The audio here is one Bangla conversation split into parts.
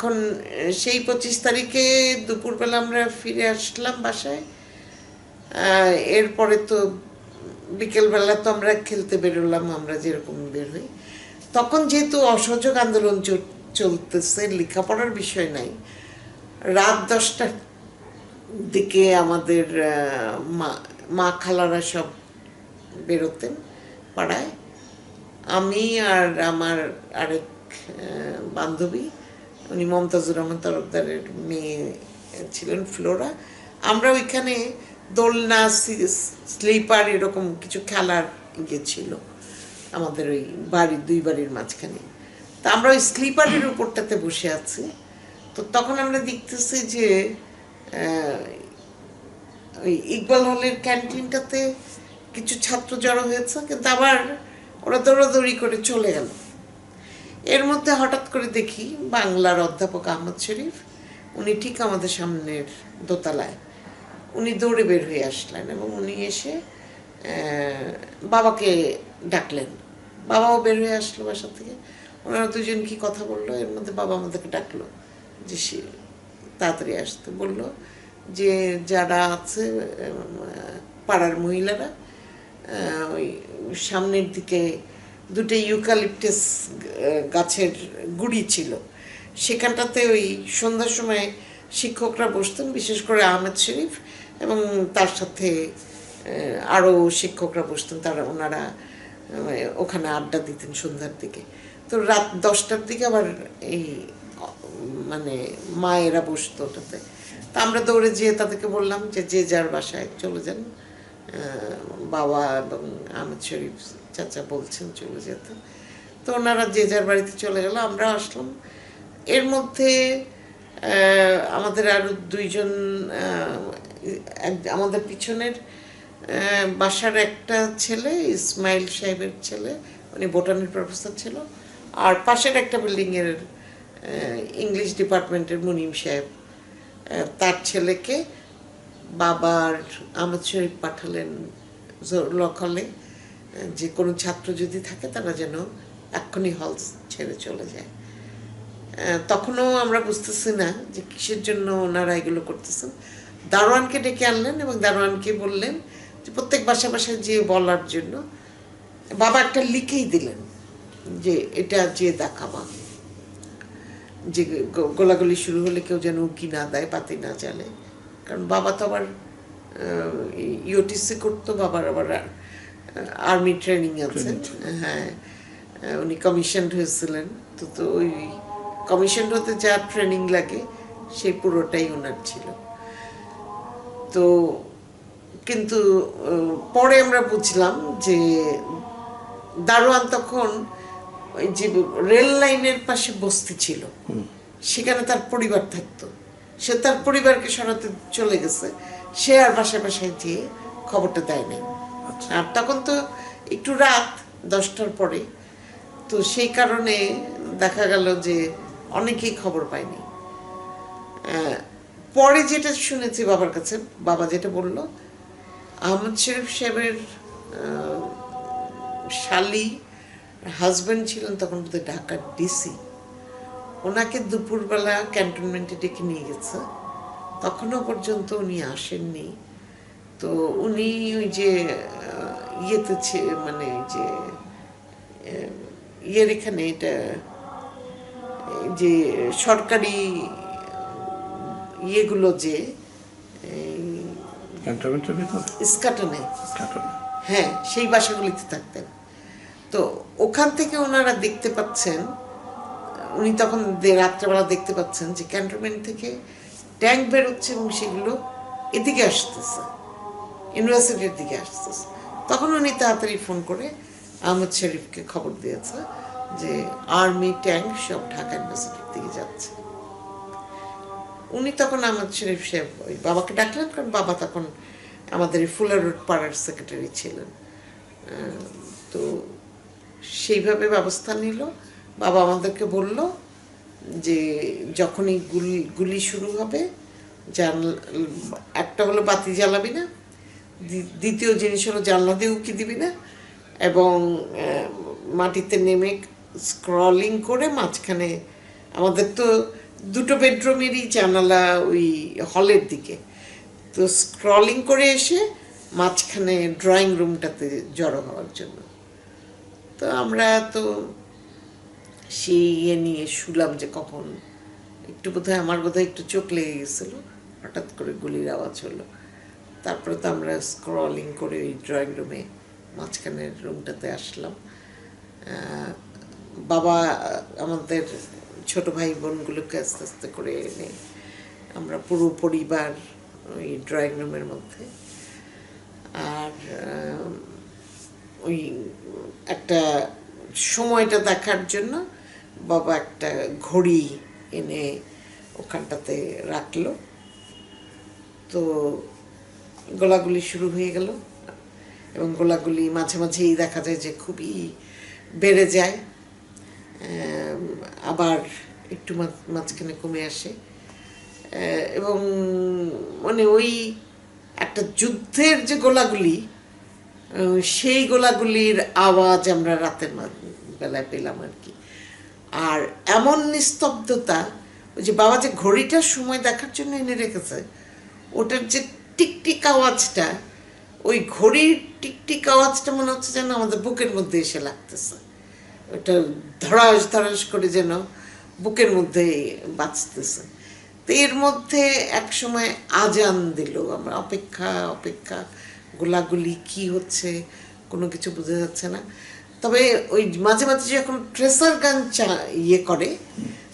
এখন সেই পঁচিশ তারিখে দুপুরবেলা আমরা ফিরে আসলাম বাসায়। এরপরে তো বিকেলবেলা তো আমরা খেলতে বেরোলাম, আমরা যেরকম বের হই। তখন যেহেতু অসহযোগ আন্দোলন চল- চলতেছে, লেখাপড়ার বিষয় নাই। রাত দশটার দিকে আমাদের মা মা খালারা সব বেরোতেন পাড়ায়। আমি আর আমার আরেক বান্ধবী উনি মমতাজুর রহমান তরফদারের মেয়ে ছিলেন, ফ্লোরা। আমরা ওইখানে দোলনা স্লিপার এরকম কিছু খেলার ইয়ে ছিল আমাদের ওই বাড়ির, দুই বাড়ির মাঝখানে। তা আমরা ওই স্লিপারের উপরটাতে বসে আছি। তো তখন আমরা দেখতেছি যে ওই ইকবাল হলের ক্যান্টিনটাতে কিছু ছাত্র জড়ো হয়েছে, কিন্তু আবার ওরা দৌড়াদৌড়ি করে চলে গেল। এর মধ্যে হঠাৎ করে দেখি বাংলার অধ্যাপক আহমদ শরীফ, উনি ঠিক আমাদের সামনের দোতলায়। উনি দৌড়ে বের হয়ে আসলেন এবং উনি এসে বাবাকে ডাকলেন। বাবাও বের হয়ে আসলো বাসা থেকে। ওনারা দুজন কি কথা বলল? এর মধ্যে বাবা আমাদেরকে ডাকলো যে সে তাড়াতাড়ি আসতে। বলল যে যারা আছে পাড়ার মহিলারা ওই সামনের দিকে দুটো ইউকালিপটাস গাছের গুড়ি ছিল। সেখানটাতে ওই সন্ধ্যার সময় শিক্ষকরা বসতেন, বিশেষ করে আহমেদ শরীফ এবং তার সাথে আরও শিক্ষকরা বসতেন। তারা ওনারা ওখানে আড্ডা দিতেন সন্ধ্যার দিকে। তো রাত দশটার দিকে আবার এই মানে মায়েরা বসতো ওটাতে। তা আমরা দৌড়ে যেয়ে তাদেরকে বললাম যে যে যার বাসায় চলে যান বাবা এবং আহমেদ শরীফ চাচা বলছেন, চলে যেতে তো ওনারা যে যার বাড়িতে চলে গেল, আমরা আসলাম। এর মধ্যে আমাদের আরও দুইজন আমাদের পিছনের বাসার একটা ছেলে, ইসমাইল সাহেবের ছেলে, উনি বোটানির প্রফেসর ছিল। আর পাশের একটা বিল্ডিংয়ের ইংলিশ ডিপার্টমেন্টের মুনিম সাহেব। তার ছেলেকে বাবার আহমদ শরীফ পাঠালেন জোরলক হলে যে কোনো ছাত্র যদি থাকে তারা যেন এক্ষুনি হল ছেড়ে চলে যায়। তখনও আমরা বুঝতেছি না যে কিসের জন্য ওনারা এগুলো করতেছেন দারোয়ানকে ডেকে আনলেন এবং দারোয়ানকে বললেন যে প্রত্যেক বাসা বাসায় যেয়ে বলার জন্য। বাবা একটা লিখেই দিলেন যে এটা যে দেখাবা যে গোলাগুলি শুরু হলে কেউ যেন উকি না দেয় পাতি না চালে কারণ বাবা তো আবার ইউটিসি করতো, বাবার আবার আর্মি ট্রেনিং আছে। হ্যাঁ উনি কমিশনড হয়েছিলেন তো তো ওই কমিশন হতে যা ট্রেনিং লাগে সেই পুরোটাই ওনার ছিল। তো কিন্তু পরে আমরা বুঝলাম যে দারোয়ান তখন ওই যে রেল লাইনের পাশে বস্তি ছিল। সেখানে তার পরিবার থাকতো। সে তার পরিবারকে সরাতে চলে গেছে। সে আর বাসায় বাসায় যেয়ে খবরটা দেয় নাই। আর তখন তো একটু রাত দশটার পরে। তো সেই কারণে দেখা গেল যে অনেকেই খবর পায়নি। পরে যেটা শুনেছি বাবার কাছে, বাবা যেটা বলল, আহমদ শরীফ সাহেবের শালি হাজব্যান্ড ছিলেন তখন বোধহয় ঢাকার ডিসি ওনাকে দুপুরবেলা ক্যান্টনমেন্টে ডেকে নিয়ে গেছে। তখনও পর্যন্ত উনি আসেননি। তো উনি ওই যে ইয়েতে মানে যে ইয়ের এখানে এটা যে সরকারি ইয়েগুলো যে ইস্কাটনে হ্যাঁ সেই বাসাগুলিতে থাকতেন। তো ওখান থেকে ওনারা দেখতে পাচ্ছেন উনি তখন রাত্রেবেলা দেখতে পাচ্ছেন যে ক্যান্টনমেন্ট থেকে ট্যাঙ্ক বেরোচ্ছে এবং সেগুলো এদিকে আসতেছে ইউনিভার্সিটির দিকে আসতেছে। তখন উনি তাড়াতাড়ি ফোন করে আহমদ শরীফকে খবর দিয়েছে যে আর্মি ট্যাঙ্ক সব ঢাকা ইউনিভার্সিটির দিকে যাচ্ছে। উনি তখন আহমদ শরীফ সাহেব ওই বাবাকে ডাকলেন, কারণ বাবা তখন আমাদের ফুলার রোড পাড়ার সেক্রেটারি ছিলেন। তো সেইভাবে ব্যবস্থা নিল। বাবা আমাদেরকে বলল যে যখনই গুলি গুলি শুরু হবে জানলা একটা হলো বাতি জ্বালাবি না দ্বিতীয় জিনিস হলো জানলা দিয়ে উকি দিবি না এবং মাটিতে নেমে স্ক্রলিং করে মাঝখানে, আমাদের তো দুটো বেডরুমেরই জানালা ওই হলের দিকে। তো স্ক্রলিং করে এসে মাঝখানে ড্রয়িং রুমটাতে জড়ো হওয়ার জন্য। তো আমরা তো সেই ইয়ে নিয়ে শুলাম যে কখন, একটু বোধহয় আমার বোধহয় একটু চোখ লেগে গেছিল, হঠাৎ করে গুলির আওয়াজ হলো। তারপরে তো আমরা স্ক্রলিং করে ওই ড্রয়িং রুমে মাঝখানের রুমটাতে আসলাম। বাবা, আমাদের ছোট ভাই বোনগুলোকে আস্তে আস্তে করে এনে আমরা পুরো পরিবার ওই ড্রয়িং রুমের মধ্যে। আর ওই একটা সময়টা দেখার জন্য বাবা একটা ঘড়ি এনে ওখানটাতে রাখল। তো গোলাগুলি শুরু হয়ে গেল এবং গোলাগুলি মাঝে মাঝেই দেখা যায় যে খুবই বেড়ে যায় আবার একটু মাঝ- মাঝখানে কমে আসে। এবং মানে ওই একটা যুদ্ধের যে গোলাগুলি সেই গোলাগুলির আওয়াজ আমরা রাতের বেলায় পেলাম আর কি। আর এমন নিস্তব্ধতা, ওই যে বাবা যে ঘড়িটার সময় দেখার জন্য এনে রেখেছে, ওটার যে টিকটিক আওয়াজটা, ওই ঘড়ির টিকটিক আওয়াজটা মনে হচ্ছে যেন আমাদের বুকের মধ্যে এসে লাগতেছে। ওটা ধরাস ধরাস করে যেন বুকের মধ্যে বাঁচতেছে তো এর মধ্যে এক সময় আজান দিল, আমরা অপেক্ষা অপেক্ষা, গোলাগুলি কি হচ্ছে কোনো কিছু বোঝা যাচ্ছে না। তবে ওই মাঝে মাঝে যখন ট্রেসার গান চা ইয়ে করে,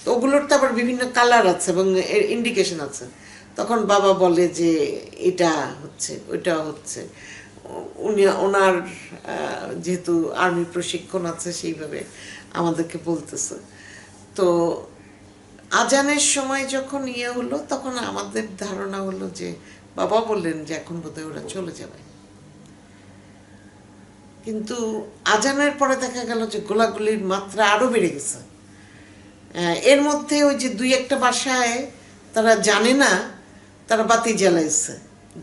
তো ওগুলোর তো আবার বিভিন্ন কালার আছে এবং এর ইন্ডিকেশন আছে। তখন বাবা বলে যে এটা হচ্ছে, ওইটা হচ্ছে। উনি, ওনার যেহেতু আর্মি প্রশিক্ষণ আছে সেইভাবে আমাদেরকে বলতেছে। তো আজানের সময় যখন ইয়ে হলো, তখন আমাদের ধারণা হলো যে বাবা বললেন যে এখন বোধহয় ওরা চলে যাবে। কিন্তু আজানের পরে দেখা গেল যে গোলাগুলির মাত্রা আরও বেড়ে গেছে। এর মধ্যে ওই যে দুই একটা বাসায় তারা জানে না তারা বাতি জ্বালাইছে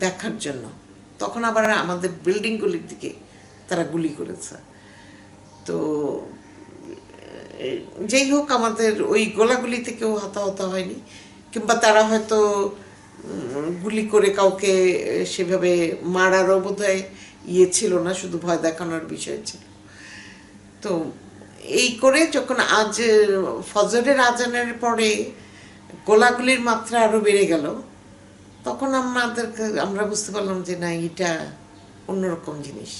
দেখার জন্য। তখন আবার আমাদের বিল্ডিংগুলির দিকে তারা গুলি করেছে। তো যেই হোক আমাদের ওই গোলাগুলিতে কেউ হতাহত হয়নি, কিংবা তারা হয়তো গুলি করে কাউকে সেভাবে মারারও বোধহয় ইয়ে ছিল না, শুধু ভয় দেখানোর বিষয় ছিল। তো, এই করে যখন আজ ফজরের আজানের পরে গোলাগুলির মাত্রা আরও বেড়ে গেল তখন আমাদেরকে, আমরা বুঝতে পারলাম যে না, এটা অন্যরকম জিনিস।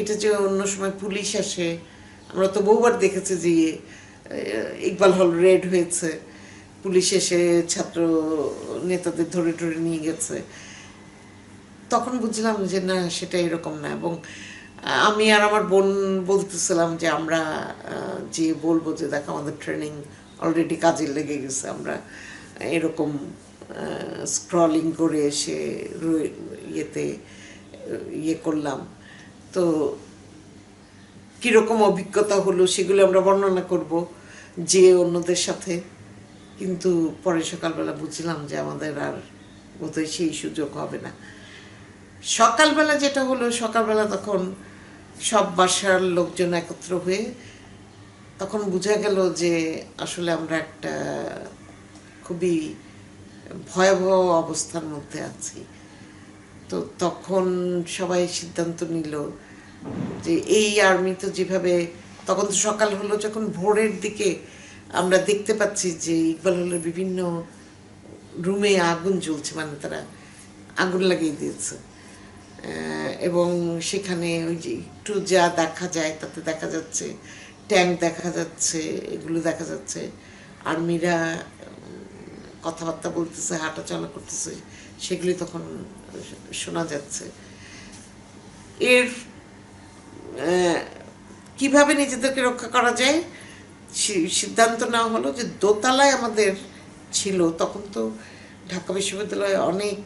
এটা যে অন্য সময় পুলিশ আসে, আমরা তো বহুবার দেখেছি যে ইকবাল হল রেড হয়েছে, পুলিশ এসে ছাত্র নেতাদের ধরে ধরে নিয়ে গেছে। তখন বুঝলাম যে না, সেটা এরকম না এবং আমি আর আমার বোন বলতেছিলাম যে আমরা যে বলব যে, দেখো, আমাদের ট্রেনিং অলরেডি কাজে লেগে গেছে, আমরা এরকম স্ক্রলিং করে এসে ইয়েতে ইয়ে করলাম। তো কীরকম অভিজ্ঞতা হলো সেগুলো আমরা বর্ণনা করব যে অন্যদের সাথে। কিন্তু পরে সকালবেলা বুঝলাম যে আমাদের আর বোধহয় সেই সুযোগ হবে না। সকালবেলা যেটা হলো, সকালবেলা তখন সব বাসার লোকজন একত্র হয়ে তখন বোঝা গেল যে আসলে আমরা একটা খুবই ভয়াবহ অবস্থার মধ্যে আছি। তো তখন সবাই সিদ্ধান্ত নিল যে এই আর্মি তো যেভাবে, তখন তো সকাল হলো যখন ভোরের দিকে আমরা দেখতে পাচ্ছি যে ইকবাল হলের বিভিন্ন রুমে আগুন জ্বলছে মানে তারা আগুন লাগিয়ে দিয়েছে। এবং সেখানে ওই যে একটু যা দেখা যায় তাতে দেখা যাচ্ছে ট্যাঙ্ক দেখা যাচ্ছে, এগুলো দেখা যাচ্ছে। আর্মিরা কথাবার্তা বলতেছে হাঁটা চলা করতেছে, সেগুলি তখন শোনা যাচ্ছে। এর কীভাবে নিজেদেরকে রক্ষা করা যায়? সিদ্ধান্ত নেওয়া হলো যে দোতলায় আমাদের ছিল, তখন তো ঢাকা বিশ্ববিদ্যালয়ে অনেক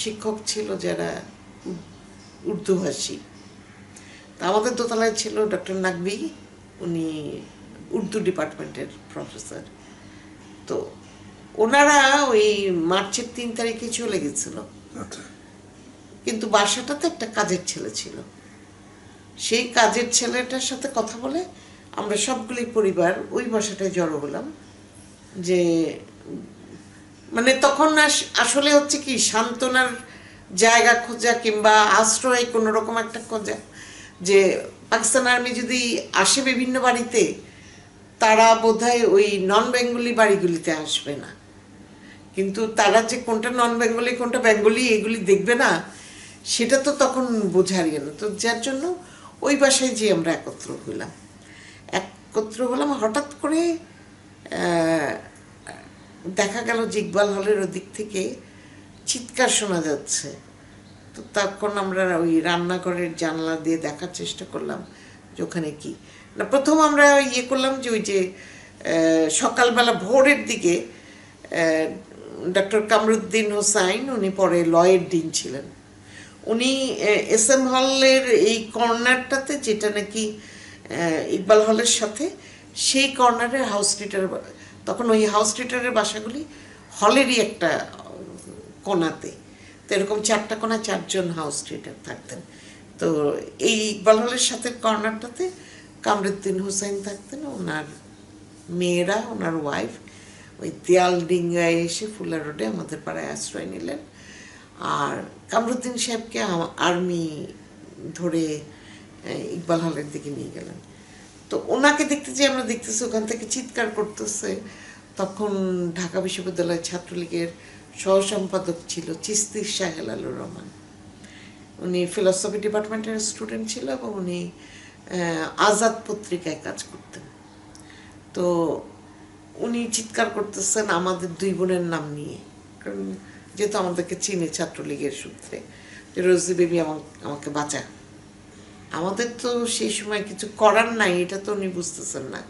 শিক্ষক ছিল যারা উর্দুভাষী। তা আমাদের দোতলায় ছিল ডক্টর নাকবি উনি উর্দু ডিপার্টমেন্টের প্রফেসর। তো। ওনারা ওই মার্চের তিন তারিখে চলে গেছিল। আচ্ছা। কিন্তু বাসাটাতে একটা কাজের ছেলে ছিল। সেই কাজের ছেলেটার সাথে কথা বলে আমরা সবগুলি পরিবার ওই বাসাটায় জড়ো হলাম। যে মানে তখন আস- আসলে হচ্ছে কি সান্ত্বনার জায়গা খোঁজা কিংবা আশ্রয় কোনো রকম একটা খোঁজা যে পাকিস্তান আর্মি যদি আসে বিভিন্ন বাড়িতে তারা বোধহয় ওই নন বেঙ্গলি বাড়িগুলিতে আসবে না। কিন্তু তারা যে কোনটা নন বেঙ্গলি কোনটা বেঙ্গলি এগুলি দেখবে না, সেটা তো তখন বোঝার ইয়ে না। তো যার জন্য ওই বাসায় যে আমরা একত্র হলাম একত্র হলাম, হঠাৎ করে দেখা গেল যে ইকবাল হলের ওদিক থেকে চিৎকার শোনা যাচ্ছে। তো তখন আমরা ওই রান্নাঘরের জানলা দিয়ে দেখার চেষ্টা করলাম যে ওখানে কি। না, প্রথম আমরা ইয়ে করলাম যে ওই যে সকালবেলা ভোরের দিকে ডক্টর কামরুদ্দিন হোসাইন, উনি পরে লয়ের ডিন ছিলেন। উনি এস এম হলের এই কর্নারটাতে, যেটা নাকি ইকবাল হলের সাথে, সেই কর্নারে হাউস স্ট্রিটের তখন ওই হাউস স্ট্রিটারের বাসাগুলি হলেরই একটা কোনাতে তো এরকম চারটা কোনা চারজন হাউস স্ট্রিটার থাকতেন। তো এই ইকবাল হলের সাথে কর্নারটাতে কামরুদ্দিন হোসেন থাকতেন, ওনার মেয়েরা, ওনার ওয়াইফ ওই দেয়াল ডিঙ্গায় এসে ফুলা রোডে আমাদের পাড়ায় আশ্রয় নিলেন। আর কামরুদ্দিন সাহেবকে আর্মি ধরে ইকবাল হলের দিকে নিয়ে গেলেন। তো ওনাকে দেখতে যে আমরা দেখতেছি, ওখান থেকে চিৎকার করতেছে। তখন ঢাকা বিশ্ববিদ্যালয়ের ছাত্রলীগের সহসম্পাদক ছিল চিস্তি শাহেল আলুর রহমান। উনি ফিলসফি ডিপার্টমেন্টের স্টুডেন্ট ছিল এবং উনি আজাদ পত্রিকায় কাজ করতেন। তো উনি চিৎকার করতেছেন আমাদের দুই বোনের নাম নিয়ে। কারণ যেহেতু আমাদেরকে চিনে ছাত্রলীগের সূত্রে, যে রোজি বেবি আমা- আমাকে বাঁচা আমাদের তো সেই সময় কিছু করার নাই, এটা তো উনি বুঝতেছেন না।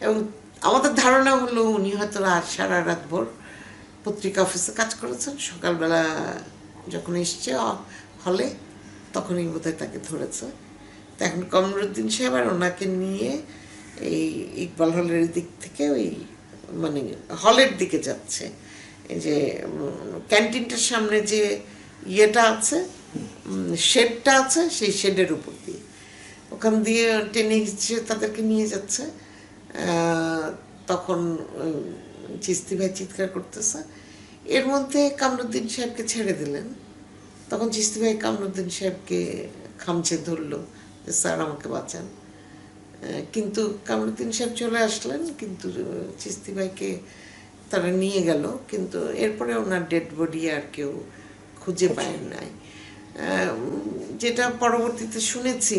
এবং আমাদের ধারণা হলো উনি হয়তো রাত সারা রাত ভোর পত্রিকা অফিসে কাজ করেছেন। সকালবেলা যখন এসছে হলে তখনই বোধহয় তাকে ধরেছে। এখন কমরুদ্দিন সাহেব আর ওনাকে নিয়ে এই ইকবাল হলের দিক থেকে ওই মানে হলের দিকে যাচ্ছে। যে ক্যান্টিনটার সামনে যে ইয়েটা আছে শেডটা আছে, সেই শেডের উপর দিয়ে। ওখান দিয়ে টেনে হিচড়ে তাদেরকে নিয়ে যাচ্ছে। তখন চিস্তি ভাই চিৎকার করতেছে। এর মধ্যে কামরুদ্দিন সাহেবকে ছেড়ে দিলেন। তখন চিস্তি ভাই কামরুদ্দিন সাহেবকে খামচে ধরলো। স্যার আমাকে বাঁচান। কিন্তু কামরুদ্দিন সাহেব চলে আসলেন কিন্তু চিস্তি ভাইকে তারা নিয়ে গেল কিন্তু এরপরে ওনার ডেড বডি আর কেউ খুঁজে পায় নাই। যেটা পরবর্তীতে শুনেছি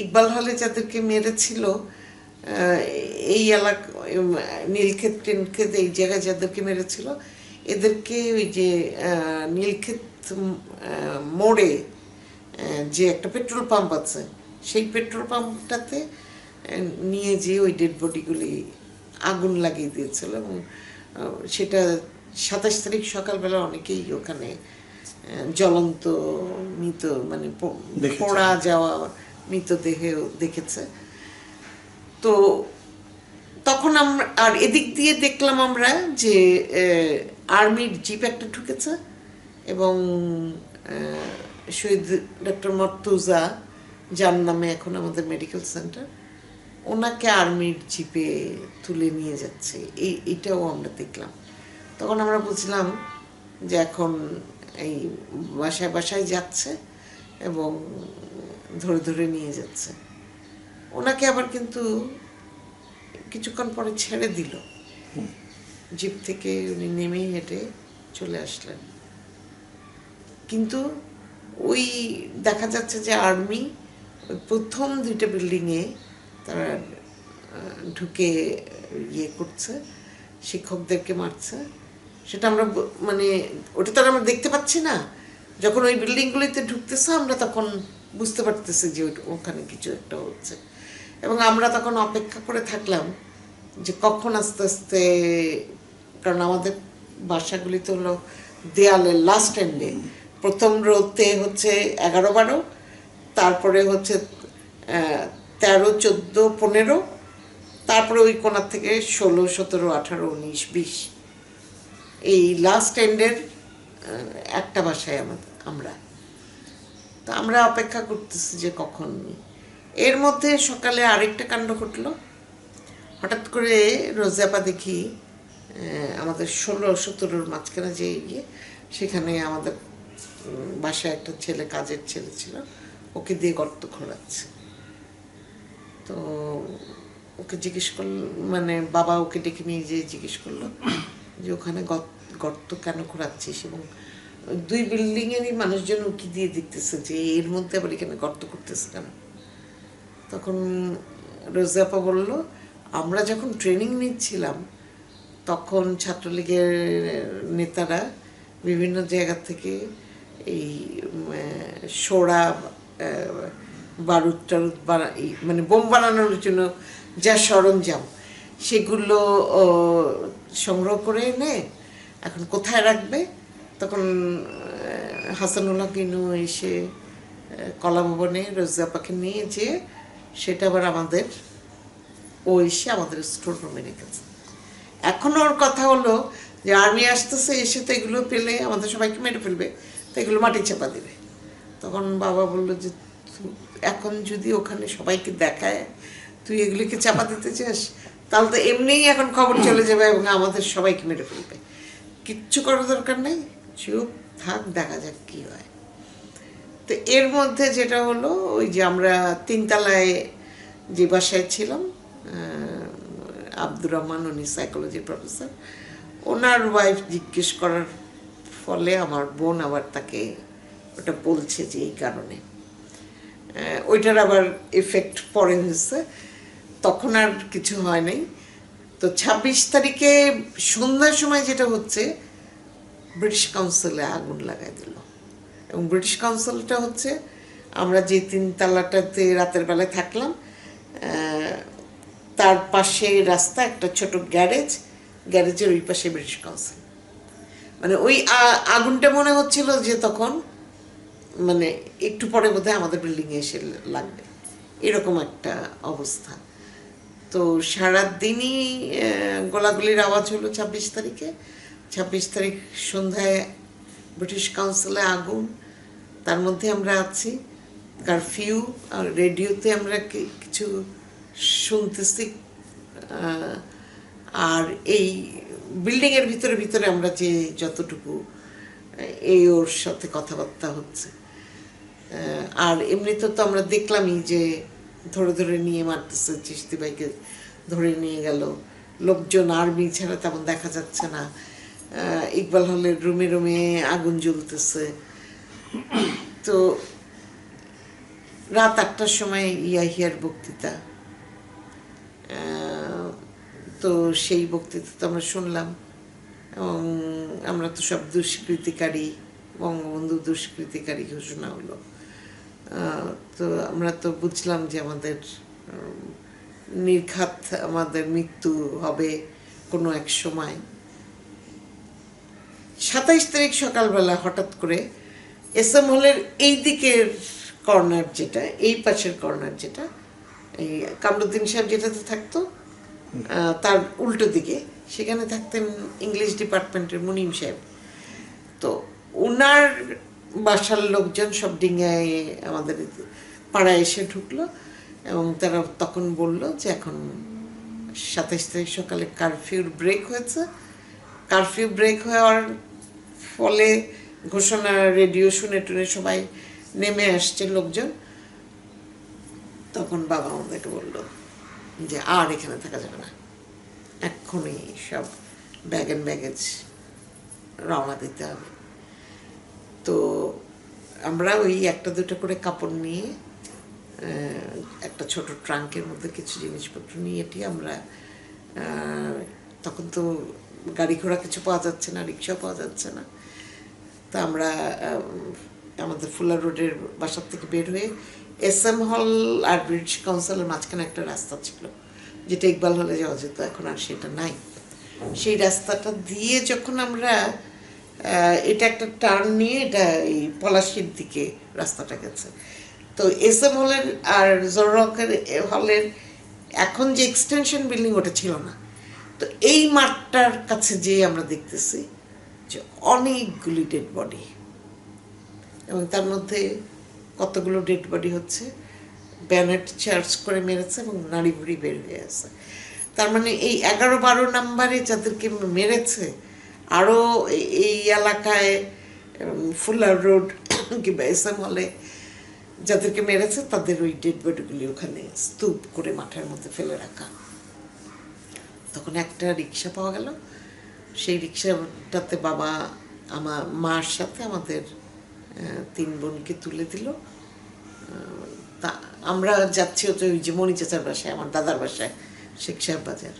ইকবাল হলে যাদেরকে মেরেছিল এই এলাকা নীলক্ষেত টিনক্ষেত এই জায়গায় যাদেরকে মেরেছিল এদেরকে ওই যে নীলক্ষেত মোড়ে যে একটা পেট্রোল পাম্প আছে সেই পেট্রোল পাম্পটাতে নিয়ে যেয়ে ওই ডেড বডিগুলি আগুন লাগিয়ে দিয়েছিল এবং সেটা সাতাশ তারিখ সকালবেলা অনেকেই ওখানে জ্বলন্ত মৃত মানে পোড়া যাওয়া মৃতদেহেও দেখেছে। তো তখন আমরা আর এদিক দিয়ে দেখলাম আমরা যে আর্মির জিপ একটা ঢুকেছে এবং শহীদ ডক্টর মর্তুজা, যার নামে এখন আমাদের মেডিকেল সেন্টার ওনাকে আর্মির জিপে তুলে নিয়ে যাচ্ছে। এই, এটাও আমরা দেখলাম। তখন আমরা বুঝলাম যে এখন এই বাসায় বাসায় যাচ্ছে এবং ধরে ধরে নিয়ে যাচ্ছে। ওনাকে আবার কিন্তু কিছুক্ষণ পরে ছেড়ে দিল। জিপ থেকে উনি নেমে হেঁটে চলে আসলেন। কিন্তু ওই দেখা যাচ্ছে যে আর্মি ওই প্রথম দুইটা বিল্ডিংয়ে তারা ঢুকে ইয়ে করছে, শিক্ষকদেরকে মারছে। সেটা আমরা মানে ওটা তো আমরা দেখতে পাচ্ছি না। যখন ওই বিল্ডিংগুলিতে ঢুকতেছে, আমরা তখন বুঝতে পারতেছি যে ওখানে কিছু একটা হচ্ছে। এবং আমরা তখন অপেক্ষা করে থাকলাম যে কখন আস্তে আস্তে, কারণ আমাদের বাসাগুলি তো হলো দেয়ালের লাস্ট এন্ডে প্রথম রোতে হচ্ছে এগারো বারো, তারপরে হচ্ছে তেরো, চোদ্দ, পনেরো, তারপরে ওই কোনার থেকে ষোলো, সতেরো, আঠারো, উনিশ, বিশ। এই লাস্ট এন্ডের একটা বাসায় আমাদের আমরা। তো আমরা অপেক্ষা করতেছি যে কখন। এর মধ্যে সকালে আরেকটা কাণ্ড ঘটলো। হঠাৎ করে রোজাপা দেখি আমাদের ষোলো, সতেরোর মাঝখানে যে ইয়ে সেখানে আমাদের বাসায় একটা ছেলে, কাজের ছেলে ছিল। ওকে দিয়ে গর্ত খোঁড়াচ্ছে। তো ওকে জিজ্ঞেস করল মানে বাবা ওকে ডেকে নিয়ে যেয়ে জিজ্ঞেস করল যে ওখানে গর্ত কেন খোঁড়াচ্ছিস এবং দুই বিল্ডিংয়েরই মানুষজন উকি দিয়ে দেখতেছে যে এর মধ্যে আবার এখানে গর্ত করতেছে কেন? তখন রোজাপা বলল, আমরা যখন ট্রেনিং নিচ্ছিলাম, তখন ছাত্রলীগের নেতারা বিভিন্ন জায়গা থেকে এই সোড়া বারুদ টারুদ বানা মানে বোম বানানোর জন্য যা সরঞ্জাম, সেগুলো সংগ্রহ করে এনে এখন কোথায় রাখবে? তখন হাসানুল্লাহ কিনু এসে কলা ভবনে রোজাপাকে নিয়ে যেয়ে সেটা আবার আমাদের, ও এসে আমাদের স্টোর রুমে রেখেছে। এখন ওর কথা হলো যে, আর্মি আসতেছে, এসে তো এগুলো পেলে আমাদের সবাইকে মেরে ফেলবে। তো এগুলো মাটি চাপা দেবে। তখন বাবা বলল যে এখন যদি ওখানে সবাইকে দেখায়, তুই এগুলিকে চাপা দিতে চাস, তাহলে তো এমনিই এখন খবর চলে যাবে এবং আমাদের সবাইকে মেরে ফেলবে। কিচ্ছু করার দরকার নেই, চুপ থাক, দেখা যাক কি হয়। তো এর মধ্যে যেটা হলো, ওই যে আমরা তিনতলায় যে বাসায় ছিলাম আব্দুর রহমান, উনি সাইকোলজির প্রফেসর ওনার ওয়াইফ জিজ্ঞেস করার ফলে আমার বোন আবার তাকে ওটা বলছে যে এই কারণে। ওইটার আবার এফেক্ট পরে হয়েছে। তখন আর কিছু হয় নাই। তো ছাব্বিশ তারিখে সন্ধ্যার সময় যেটা হচ্ছে ব্রিটিশ কাউন্সিলে আগুন লাগাই দিল। এবং ব্রিটিশ কাউন্সিলটা হচ্ছে, আমরা যে তিন তালাটাতে রাতের বেলায় থাকলাম তার পাশে রাস্তা, একটা ছোট গ্যারেজ, গ্যারেজের ওই পাশে ব্রিটিশ কাউন্সিল মানে ওই আগুনটা মনে হচ্ছিল যে তখন মানে একটু পরে বোধহয় আমাদের বিল্ডিংয়ে এসে লাগবে। এরকম একটা অবস্থা। তো সারাদিনই গোলাগুলির আওয়াজ হলো ছাব্বিশ তারিখে। ছাব্বিশ তারিখ সন্ধ্যায় ব্রিটিশ কাউন্সিলে আগুন। তার মধ্যে আমরা আছি। কারফিউ আর রেডিওতে আমরা কিছু শুনতেছি। আর এই বিল্ডিংয়ের ভিতরে ভিতরে আমরা যে যতটুকু এই ওর সাথে কথাবার্তা হচ্ছে। আর এমনিতে তো আমরা দেখলামই যে ধরে ধরে নিয়ে মারতেছে চিস্তি ভাইকে ধরে নিয়ে গেল। লোকজন আর্মি ছাড়া তেমন দেখা যাচ্ছে না। ইকবাল হলের রুমে রুমে আগুন জ্বলতেছে। তো রাত আটটার সময় ইয়াহিয়ার বক্তৃতা। তো সেই বক্তৃতা তো আমরা শুনলাম। এবং আমরা তো সব দুষ্কৃতিকারী, বঙ্গবন্ধু দুষ্কৃতিকারী ঘোষণা হলো। তো আমরা তো বুঝলাম যে আমাদের নির্ঘাত আমাদের মৃত্যু হবে কোনো এক সময়। সাতাইশ তারিখ সকালবেলা হঠাৎ করে এস এম হলের এই দিকের কর্নার যেটা, এই পাশের কর্নার যেটা, এই কামরুদ্দিন সাহেব যেটাতে থাকতো তার উল্টো দিকে। সেখানে থাকতেন ইংলিশ ডিপার্টমেন্টের মুনিম সাহেব। তো ওনার বাসার লোকজন সব ডিঙ্গায় আমাদের পাড়ায় এসে ঢুকলো এবং তারা তখন বলল যে এখন সাতাইশ তারিখ সকালে কারফিউর ব্রেক হয়েছে। কারফিউ ব্রেক হওয়ার ফলে ঘোষণা রেডিও শুনে টুনে সবাই নেমে আসছে লোকজন। তখন বাবা আমাদেরকে বলল যে আর এখানে থাকা যাবে না। এক্ষুনি সব ব্যাগ অ্যান্ড ব্যাগেজ রওনা দিতে হবে। তো আমরা ওই একটা দুটো করে কাপড় নিয়ে একটা ছোট ট্রাঙ্কের মধ্যে কিছু জিনিসপত্র নিয়ে এটি আমরা তখন তো গাড়ি ঘোড়া কিছু পাওয়া যাচ্ছে না রিক্সা পাওয়া যাচ্ছে না। তা আমরা আমাদের ফুলার রোডের বাসার থেকে বের হয়ে এস এম হল আর ব্রিটিশ কাউন্সিলের মাঝখানে একটা রাস্তা ছিল, যেটা ইকবাল হলে যাওয়া যেত, এখন আর সেটা নাই। সেই রাস্তাটা দিয়ে যখন আমরা এটা একটা টার্ন নিয়ে এটা এই পলাশির দিকে রাস্তাটা গেছে। তো এস এম হলের আর জরকের হলের এখন যে এক্সটেনশন বিল্ডিং ওটা ছিল না। তো এই মাঠটার কাছে যেয়ে আমরা দেখতেছি যে অনেকগুলি ডেড বডি এবং তার মধ্যে কতগুলো ডেড বডি হচ্ছে ব্যানেট চার্জ করে মেরেছে এবং নাড়ি ভুড়ি বের হয়ে আছে। তার মানে এই এগারো বারো নাম্বারে যাদেরকে মেরেছে আরও এই এলাকায় ফুলার রোড কিংবা এস এম হলে যাদেরকে মেরেছে, তাদের ওই ডেড বডিগুলি ওখানে স্তূপ করে মাঠের মধ্যে ফেলে রাখা। তখন একটা রিক্সা পাওয়া গেল। সেই রিক্সাটাতে বাবা, আমার মার সাথে আমাদের তিন বোনকে তুলে দিল। তা আমরা যাচ্ছি ওই যে মণি চাচার বাসায়, আমার দাদার বাসায় শেখ সাহেব বাজার।